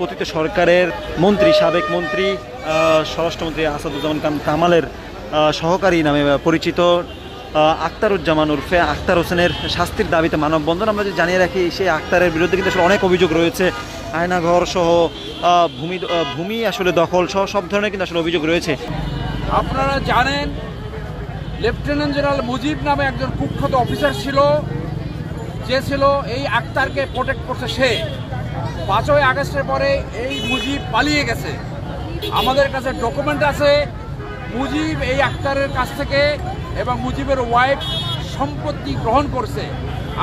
পতিত সরকারের মন্ত্রী সাবেক মন্ত্রী স্বরাষ্ট্রমন্ত্রী আসাদুজ্জামান কাম- কামালের সহকারী নামে পরিচিত আহ, আখতারুজ্জামান উর্ফে আখতার হোসেনের শাস্তির দাবিতে মানববন্ধন। আমরা যদি জানিয়ে রাখি সেই আখতারের বিরুদ্ধে কিন্তু আসলে অনেক অভিযোগ রয়েছে। আয়নাঘর সহ ভূমি ভূমি আসলে দখল সহ সব ধরনের কিন্তু আসলে অভিযোগ রয়েছে। আপনারা জানেন লেফটেন্যান্ট জেনারেল মুজিব নামে একজন কুখ্যাত অফিসার ছিল। যে ছিল এই আক্তারকে প্রোটেক্ট করছে সে। পাঁচই আগস্টের পরে এই মুজিব পালিয়ে গেছে। আমাদের কাছে ডকুমেন্ট আছে। মুজিব এই আক্তারের কাছ থেকে এবং মুজিবের ওয়াইফ সম্পত্তি গ্রহণ করছে।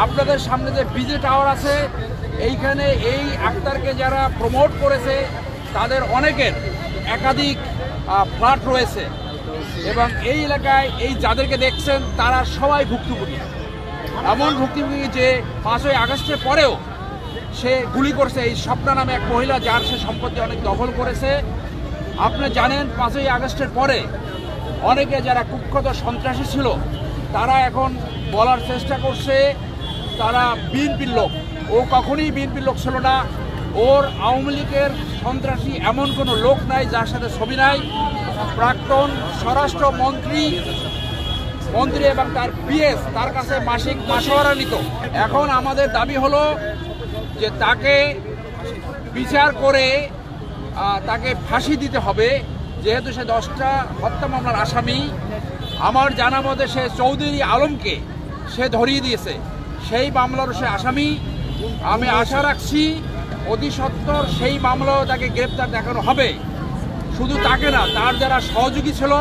আপনাদের সামনে যে বিজে টাওয়ার আছে, এইখানে এই আক্তারকে যারা প্রমোট করেছে, তাদের অনেকের একাধিক ফ্ল্যাট রয়েছে। এবং এই এলাকায় এই যাদেরকে দেখছেন, তারা সবাই ভুক্তভোগী। এমন ভুক্তভোগী যে পাঁচই আগস্টের পরেও সে গুলি করছে এই স্বপ্না নামে এক মহিলা, যার সে সম্পত্তি অনেক দখল করেছে। আপনি জানেন, পাঁচই আগস্টের পরে অনেকে যারা কুখ্যাত সন্ত্রাসী ছিল, তারা এখন বলার চেষ্টা করছে, তারা বিএনপির লোক। ও কখনই বিএনপির লোক ছিল না। ওর আওয়ামী লীগের সন্ত্রাসী এমন কোনো লোক নাই, যার সাথে ছবি নাই। প্রাক্তন স্বরাষ্ট্র মন্ত্রী মন্ত্রী এবং তার পিএস, তার কাছে মাসিক মাসোয়ারা নিত। এখন আমাদের দাবি হলো যে তাকে বিচার করে তাকে ফাঁসি দিতে হবে। যেহেতু সে দশটা হত্যা মামলার আসামি, আমার জানা মতে সে চৌধুরী আলমকে সে ধরিয়ে দিয়েছে। সেই মামলার সে আসামি। আমি আশা রাখছি অতি সত্বর সেই মামলাও তাকে গ্রেপ্তার দেখানো হবে। শুধু তাকে না, তার যারা সহযোগী ছিল,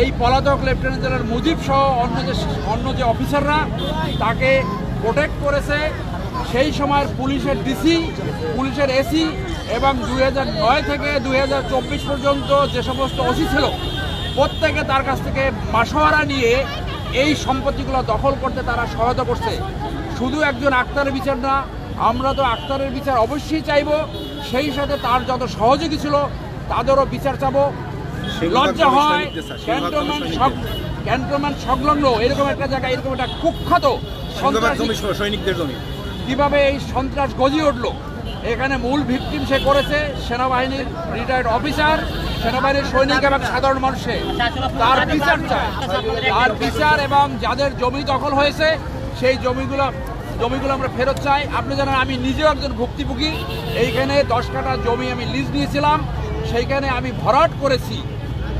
এই পলাতক লেফটেন্যান্ট জেনারেল মুজিব সহ অন্য যে অন্য যে অফিসাররা, তাকে প্রোটেক্ট করেছে। সেই সময়ের পুলিশের ডিসি পুলিশের এসি এবং দুই নয় থেকে দু হাজার চব্বিশ পর্যন্ত যে সমস্ত ওসি ছিল প্রত্যেকে তার কাছ থেকে মাসোয়ারা নিয়ে এই সম্পত্তিগুলো দখল করতে তারা সহায়তা করছে। শুধু একজন আক্তারের বিচার না আমরা তো আক্তারের বিচার অবশ্যই চাইব। সেই সাথে তার যত সহযোগী ছিল তাদেরও বিচার চাবো। লজ্জা হয় ক্যান্টনমেন্ট ক্যান্টনমেন্ট সংলগ্ন এরকম একটা জায়গায় এরকম একটা কুখ্যাত সন্ত্রাসী সৈনিকদের জমি। কীভাবে এই সন্ত্রাস গজিয়ে উঠল? এখানে মূল ভিকটিম সে করেছে, সেনাবাহিনীর রিটায়ার্ড অফিসার সেনাবাহিনীর সৈনিক এবং সাধারণ মানুষে তার বিচার চায়। তার বিচার এবং যাদের জমি দখল হয়েছে, সেই জমিগুলো জমিগুলো আমরা ফেরত চাই। আপনি জানেন, আমি নিজেও একজন ভুক্তভোগী। এইখানে দশ কাঠা জমি আমি লিজ নিয়েছিলাম। সেইখানে আমি ভরাট করেছি।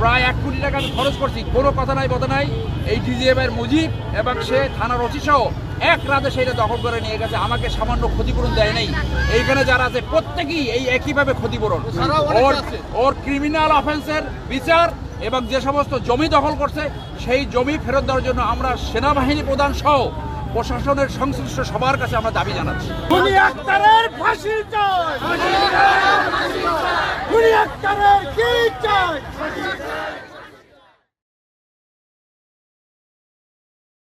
প্রায় এক কোটি টাকা আমি খরচ করছি। কোনো কথা নাই কথা নাই। এই ডিজিএম এর মুজিব এবং সে থানার ওসি সহ এক রাতে সেটা দখল করে নিয়ে গেছে আমাকে সামান্য ক্ষতিপূরণ দেয় নাই। এইখানে যারা আছে প্রত্যেকেই এই একইভাবে ক্ষতিপূরণ। ওর ওর ক্রিমিনাল অফেন্সের বিচার এবং যে সমস্ত জমি দখল করছে সেই জমি ফেরত দেওয়ার জন্য আমরা সেনাবাহিনী প্রধান সহ প্রশাসনের সংশ্লিষ্ট সবার কাছে আমরা দাবি জানাচ্ছি। আক্তারের ফাঁসি চাই। আক্তারের কি? চাই